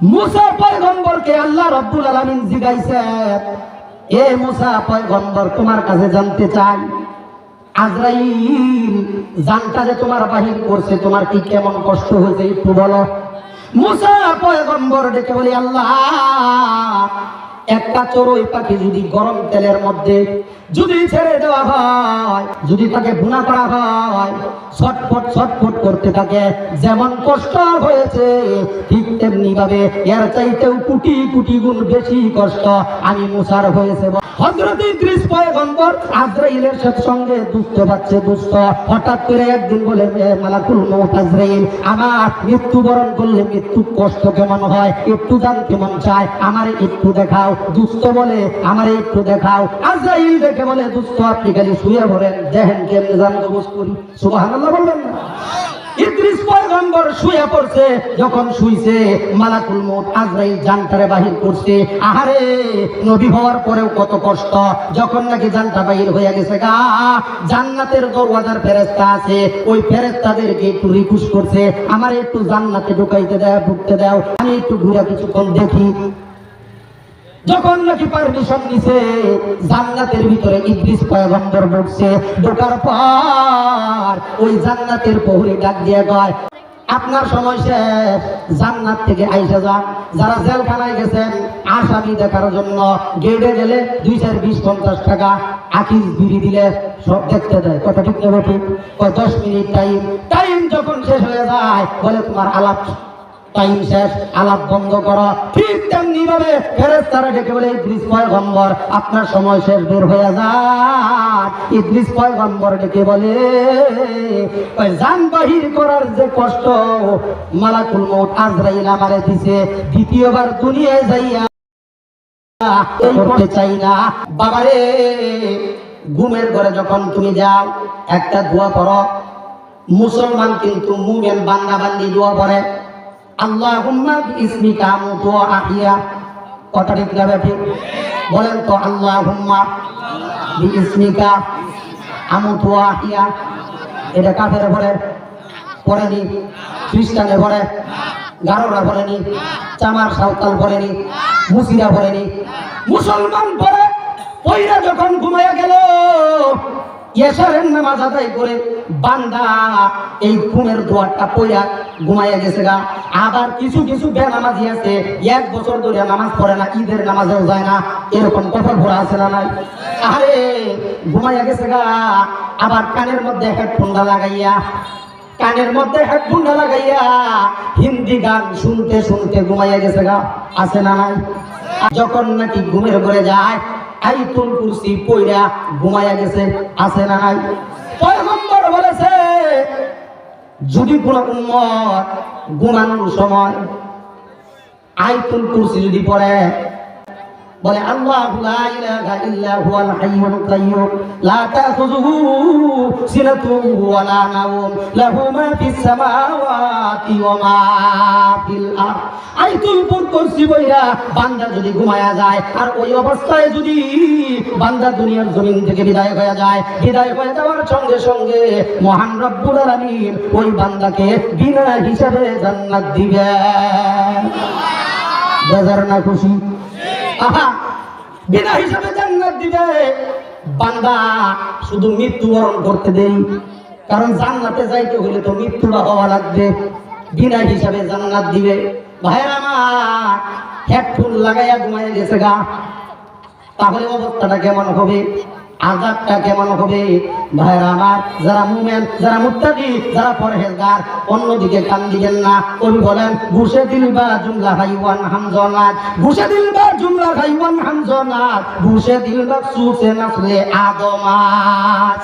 মুসা পয়গম্বরকে আল্লাহ রব্বুল আলামিন জিগাইছে, এ মুসা পয়গম্বর, তোমার কাছে জানতে চাই, আজরাইল জানটা যে তোমার বাহির করছে, তোমার কি কেমন কষ্ট হয়েছে একটু বলো? মুসা পয়গম্বর ডেকে বলি, আল্লাহ একটা চড়ুই পাখি যদি গরম তেলের মধ্যে যদি ছেড়ে দেওয়া হয়, যদি তাকে ভুনা করা হয়, ছটফট ছটফট করতে থাকে, যেমন কষ্ট হয়েছে, ঠিক তেমনি ভাবে এর চাইতেও কুটি কুটি গুণ বেশি কষ্ট আমি মুসার হয়েছে। হজরত ইদ্রিস পয়গম্বর আজরাইলের সঙ্গে দুস্থ পাচ্ছে, দুস্থ। হঠাৎ করে একদিন বলে, "এ মালাকুল মৌত আজরাইল, আমার মৃত্যুবরণ করলে মৃত্যু কষ্ট কেমন হয়? একটু জানতে মন চায়? আমারে একটু দেখাও। দুস্থ বলে, আমারে একটু দেখাও। আজরাইল দেখে বলে, দুস্থ, আপনি খালি শুয়ে পড়েন, দেখেন কেমনে জানতে বুঝ করি। সুবহানাল্লাহ বলবেন না। হওয়ার পরেও কত কষ্ট, যখন নাকি বাহির হয়ে গেছে গা, জান্নাতের ফেরেশতা আছে, ওই ফেরেশতাদেরকে একটু রিকোয়েস্ট করছে, আমার একটু জান্নাতে ঢুকাইতে দাও, ঢুকতে দাও, আমি একটু ঘুরে কিছুক্ষণ দেখি। যখন নাকি পারমিশন নিছে, জান্নাতের ভিতরে ইদ্রিস পয়গম্বর ঢুকছে ঢোকার পর ওই জান্নাতের প্রহরী ডাক দিয়ে কয়, আপনার সময় শেষ, জান্নাত থেকে আইসা যান। যারা জেলখানায় গেছেন, আসামি দেখার জন্য গেটে গেলে দুই চার বিশ পঞ্চাশ টাকা আকিস বিড়ি দিলে সব দেখতে দেয়। কথা ঠিক নেবে ঠিক দশ মিনিট টাইম টাইম যখন শেষ হয়ে যায়, বলে তোমার আলাপ টাইম শেষ আলাপ বন্ধ ঠিক তেমনি ভাবে ফেরেস্তারা ডেকে বলে আপনার সময় শেষ বের হয়ে যায় ইদ্রিস পয়গম্বর ডেকে বলে, ওই জান বাহির করার যে কষ্ট, মালাকুল মউত আজরাইল আমারে দিছে, দ্বিতীয়বার দুনিয়ায় যাইয়া চাই না। বাবারে, ঘুমের ঘরে যখন তুমি যাও, একটা দোয়া করো মুসলমান কিন্তু মুমেন বান্দা বান্দি দোয়া করে আল্লাহুম্মা বিইসমিকা আমুতু ওয়া আহইয়া কথা ঠিক না ঠিক বলেন তো, আল্লাহুম্মা বিইসমিকা আমুতু ওয়া আহইয়া এটা কাফের পরে পড়েনি, খ্রিস্টানে পড়ে, গারোরা পড়েনি, চামার সাঁওতাল পড়েনি, মুসিরা পড়েনি। মুসলমান পড়ে পইরা যখন ঘুমাইয়া গেল নামাজ আদায় করে এই ঘুমের ঘুমাইয়া গেছে গা। আবার কিছু কিছু আছে, এক বছর ধরে নামাজ পড়ে না যায় না। এরকম না নাই? আরে, ঘুমাইয়া গেছে গা। আবার কানের মধ্যে হেডফোনটা লাগাইয়া, কানের মধ্যে হেডফোনটা লাগাইয়া হিন্দি গান শুনতে শুনতে ঘুমাইয়া গেছে গা। আছে না নাই? যখন নাকি ঘুমের ঘরে যায় আইতুল কুরসি পইরা ঘুমায়া গেছে, আছে না নাই? পয়গম্বর বলেছে, যদি কোনো উম্মত ঘুমানোর সময় আইতুল কুরসি যদি পড়ে বলে বান্দা যদি ঘুমায়া যায়, আর ওই অবস্থায় যদি বান্দা জমিন থেকে বিদায় হয়ে যায়, বিদায় হয়ে যাওয়ার সঙ্গে সঙ্গে মহান রব্বুল আলামিন ওই বান্দাকে বিনা হিসাবে জান্নাত বেজার না খুশি? আহা বিনা হিসাবে জান্নাত দিবে। বান্দা, শুধু মৃত্যুবরণ করতে দেই। কারণ জান্নাতে যাইতে হলে তো মৃত্যুটা হওয়া লাগবে। বিনা হিসাবে জান্নাত দিবে। ভাইয়ের আমার, হেডফোন লাগাইয়া ঘুমাইয়া গেছে গা। তাহলে অবস্থাটা কেমন হবে? আজাবটা কেমন হবে? ভাইরা আমার, যারা মুমেন, যারা মুত্তাকি, যারা পরহেজগার, অন্যদিকে কান দিবেন না। কবি বলেন, ঘুষে দিল বা জুমলা হাইওয়ান হামজনাত ঘুষে দিল বা জুমলা হাইওয়ান হামজনাত ঘুষে দিল বা সুসে নাসলে আদমাস।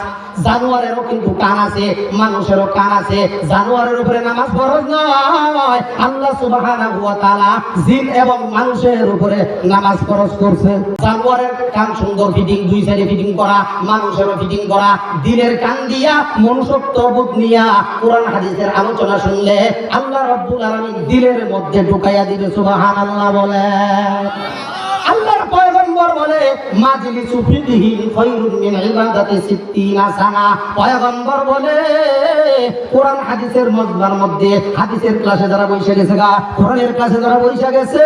জানোয়ারেরও কিন্তু কান আছে, মানুষেরও কান আছে। জানোয়ারের উপরে নামাজ ফরজ নয়। আল্লাহ সুবহানাহু ওয়া তাআলা জিন এবং মানুষের উপরে নামাজ ফরজ করছে। জানোয়ারের কান সুন্দর ফিটিং দুই সাইডে ফিটিং করা, মানুষের ফিটিং করা দিনের কান দিয়া মনুষ্যত্ব বোধ নিয়া কোরআন হাদিসের আলোচনা শুনলে আল্লাহ রব্বুল আলমী দিলের মধ্যে ঢুকাইয়া দিবে বলে। আল্লাহর পয়গম্বর পয়গম্বর বলে মাজলিস ফিদিহিন খায়রুম মিন ইবাদাতি সিত্তিনা সানা। পয়গম্বর বলে, কোরআন হাদিসের মজবার মধ্যে হাদিসের ক্লাসে যারা বসে গেছে গা, কোরআনের ক্লাসে যারা বসে গেছে,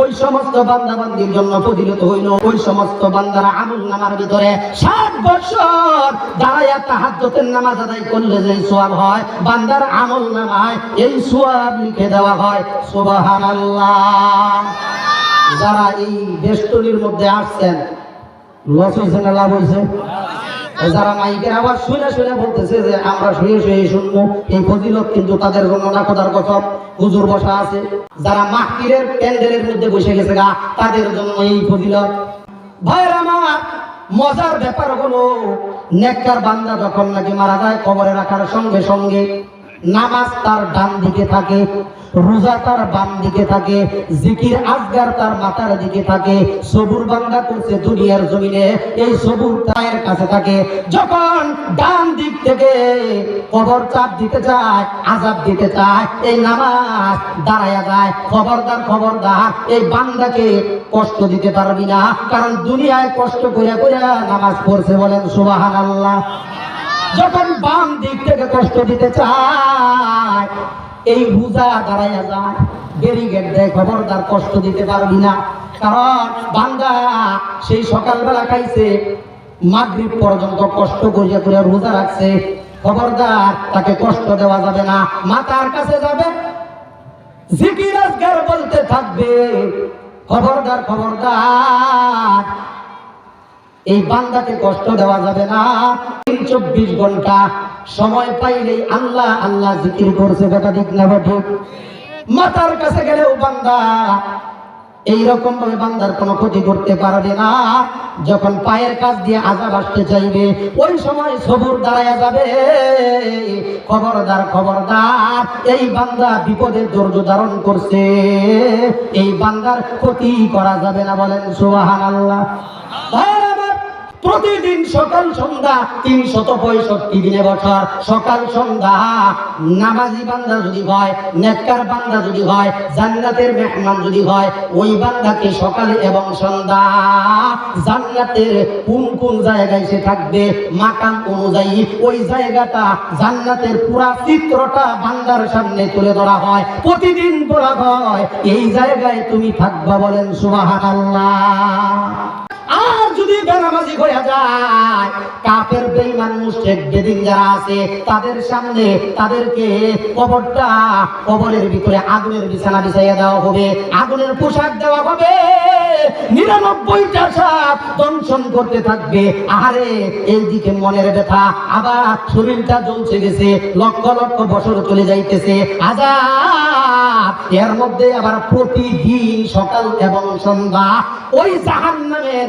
ওই সমস্ত বান্দা বান্দির জন্য প্রতিরোধ হইল। ওই সমস্ত বান্দারা আমল নামার ভিতরে ষাট বছর দাঁড়াইয়া তাহাজ্জতের নামাজ আদায় করলে যে সোয়াব হয়, বান্দার আমল নামায় এই সোয়াব লিখে দেওয়া হয়। সুবহানাল্লাহ। যারা এই বেষ্টনীর মধ্যে আসছেন লস হয়েছে না লাভ হয়েছে যারা মাইকের আবার শুনে শুনে বলতেছে যে আমরা শুয়ে শুয়ে শুনব, এই ফজিলত কিন্তু তাদের জন্য না খোদার কসম হুজুর বসা আছে, যারা মাহকিরের প্যান্ডেলের মধ্যে বসে গেছে গা, তাদের জন্য এই ফজিলত। ভাইয়ের আমার, মজার ব্যাপার হলো, নেককার বান্দা যখন নাকি মারা যায়, কবরে রাখার সঙ্গে সঙ্গে নামাজ তার ডান দিকে থাকে রোজা তার বাম দিকে থাকে, জিকির আজগার তার মাথার দিকে থাকে, সবুর বান্দা করছে দুনিয়ার জমিনে, এই সবুর তায়ের কাছে থাকে। যখন ডান দিক থেকে কবর চাপ দিতে চায় আজাব দিতে চায়, এই নামাজ দাঁড়ায়া যায়, খবরদার খবরদার, এই বান্দাকে কষ্ট দিতে পারবি না, কারণ দুনিয়ায় কষ্ট করে করে নামাজ পড়ছে বলেন সুবাহান আল্লাহ যখন বাম দিক থেকে কষ্ট দিতে চায় এই রোজা দাঁড়াইয়া যায়। ব্যারিগেড দেয় খবরদার কষ্ট দিতে পারবি না। কারণ বান্দা সেই সকালবেলা খাইছে, মাগরিব পর্যন্ত কষ্ট করিয়া করে রোজা রাখছে। খবরদার তাকে কষ্ট দেওয়া যাবে না। মাতার কাছে যাবে। বলতে থাকবে। খবরদার খবরদার, এই বান্দাকে কষ্ট দেওয়া যাবে না। চব্বিশ ঘণ্টা সময় পাইলেই আল্লাহ আল্লাহ জিকির করছে, বেটা ঠিক না ঠিক মাতার কাছে গেলেও বান্দা, এইরকম ভাবে বান্দার কোনো ক্ষতি করতে পারবে না। যখন পায়ের কাজ দিয়ে আজাব আসতে চাইবে, ওই সময় সবুর দাঁড়ায় যাবে। খবরদার খবরদার, এই বান্দা বিপদের ধৈর্য ধারণ করছে। এই বান্দার ক্ষতি করা যাবে না বলেন সুবাহান আল্লাহ প্রতিদিন সকাল সন্ধ্যা তিনশত পঁয়ষট্টি দিনে বছর। সকাল সন্ধ্যা নামাজি বান্দা যদি হয়, নেককার বান্দা যদি হয়, জান্নাতের মেহমান যদি হয়, ওই বান্দাকে সকালে এবং সন্ধ্যা জান্নাতের কোন কোন জায়গায় সে থাকবে, মাকাম অনুযায়ী ওই জায়গাটা জান্নাতের পুরা চিত্রটা বান্দার সামনে তুলে ধরা হয়। প্রতিদিন বলা হয়, এই জায়গায় তুমি থাকবা বলেন সুবহানাল্লাহ। আর যদি বেনামাজি যায় যারা আছে, তাদের সামনে তাদেরকে কবরটা কবরের ভিতরে আগুনের বিছানা বিছাইয়া দেওয়া হবে, আগুনের পোশাক দেওয়া হবে। নিরানব্বইটা সাপ দংশন করতে থাকবে। আরে মনের ব্যথা, আবার শরীরটা জ্বলছে গেছে, লক্ষ লক্ষ বছর চলে যাইতেছে। আজাব এর মধ্যে আবার প্রতিদিন সকাল এবং সন্ধ্যা, ওই জাহান্নামের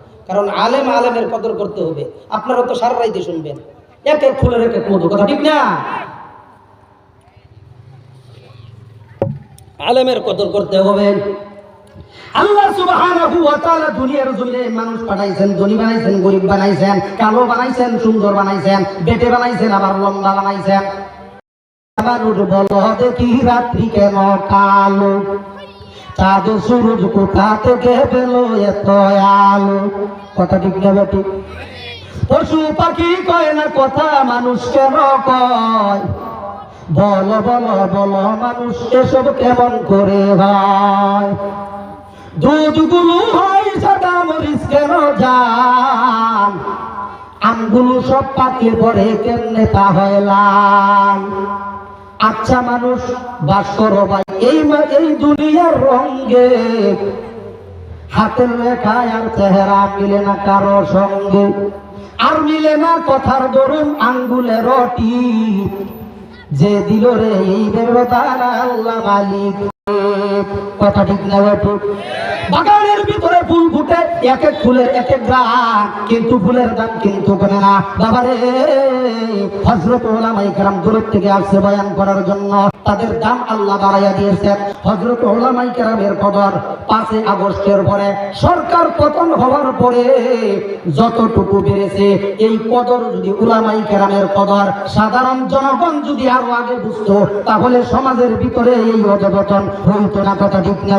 কারণ আলেম আলেমের কদর করতে হবে। আপনারা তো সারা রাইতে শুনবেন। এক এক ফুলের এক এক মধু কথা ঠিক না? আলেমের কদর করতে হবে। আল্লাহ ধনী বানাইছেন, গরিব বানাইছেন, কালো বানাইছেন, সুন্দর বানাইছেন, বেটে বানাইছেন, আবার লম্বা বানাইছেন। কালো? চাঁদ সূরজ কোথা থেকে পেল এত আলো? কথা ঠিক না বেটি? পশু পাখি কয় না কথা মানুষ কেন কয় বলো বলো বলো মানুষ এসব কেমন করে হয় দুধগুলো হয় সাদা মরিচ কেন যান আমগুলো সব পাকলে পরে কেমনে তা হয় লাল? আচ্ছা মানুষ, বাস করো ভাই। এই এই দুনিয়ার রঙ্গে হাতের রেখায় আর চেহারা মিলে না কারও সঙ্গে। আর মিলে না কথার দরুন আঙ্গুলে রটি। যে দিল রে এই দেবতার আল্লাহ মালিক। কথা ঠিক না বাগানের ভিতরে ফুল ফুটে, এক এক ফুলের এক এক গ্রাম কিন্তু ফুলের দাম কিন্তু করে না। বাবারে হজরত ওলামাই কেরাম দূরের থেকে আসছে বয়ান করার জন্য। তাদের দাম আল্লাহ বাড়াইয়া দিয়েছেন। হজরত ওলামাই কেরামের কদর পাঁচই আগস্টের পরে সরকার পতন হওয়ার পরে যতটুকু বেড়েছে, এই কদর যদি উলামাই কেরামের কদর, সাধারণ জনগণ যদি আরও আগে বুঝতো, তাহলে সমাজের ভিতরে এই অধপতন হইতো না, কথা ঠিক না